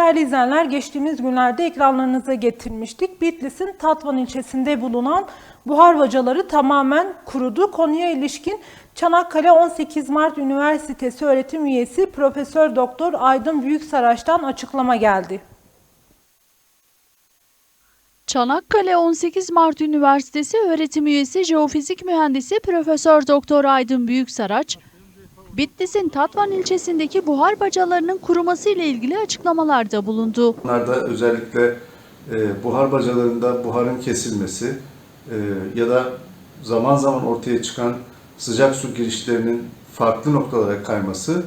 Değerli izleyenler geçtiğimiz günlerde ekranlarınıza getirmiştik. Bitlis'in Tatvan ilçesinde bulunan buhar bacaları tamamen kurudu. Konuya ilişkin Çanakkale 18 Mart Üniversitesi öğretim üyesi Profesör Doktor Aydın Büyüksaraç'tan açıklama geldi. Çanakkale 18 Mart Üniversitesi öğretim üyesi jeofizik mühendisi Profesör Doktor Aydın Büyüksaraç, Bitlis'in Tatvan ilçesindeki buhar bacalarının kuruması ile ilgili açıklamalarda bulundu. Bunlarda özellikle e, buhar bacalarında buharın kesilmesi e, ya da zaman zaman ortaya çıkan sıcak su girişlerinin farklı noktalara kayması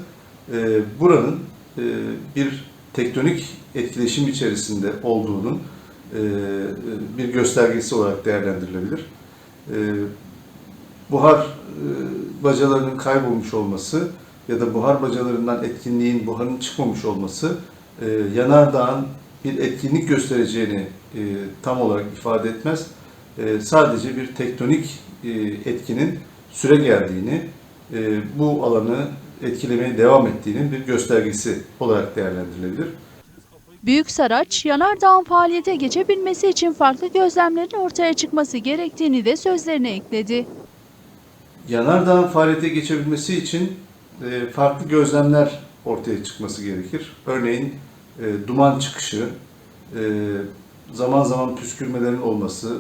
e, buranın e, bir tektonik etkileşim içerisinde olduğunun e, bir göstergesi olarak değerlendirilebilir. E, buhar bacalarının kaybolmuş olması ya da buhar bacalarından etkinliğin buharın çıkmamış olması e, yanardağın bir etkinlik göstereceğini e, tam olarak ifade etmez. E, sadece bir tektonik e, etkinin süre geldiğini, e, bu alanı etkilemeye devam ettiğinin bir göstergesi olarak değerlendirilebilir. Büyüksaraç, yanardağın faaliyete geçebilmesi için farklı gözlemlerin ortaya çıkması gerektiğini de sözlerine ekledi. Yanardağın faaliyete geçebilmesi için e, farklı gözlemler ortaya çıkması gerekir. Örneğin e, duman çıkışı, e, zaman zaman püskürmelerin olması,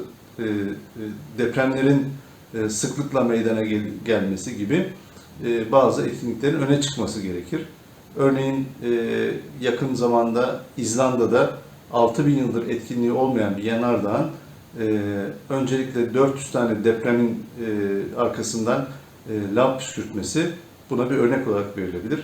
depremlerin sıklıkla meydana gel- gelmesi gibi bazı etkinliklerin öne çıkması gerekir. Örneğin yakın zamanda İzlanda'da 6000 yıldır etkinliği olmayan bir yanardağın e, öncelikle 400 tane depremin e, arkasından e, lav püskürtmesi buna bir örnek olarak verilebilir.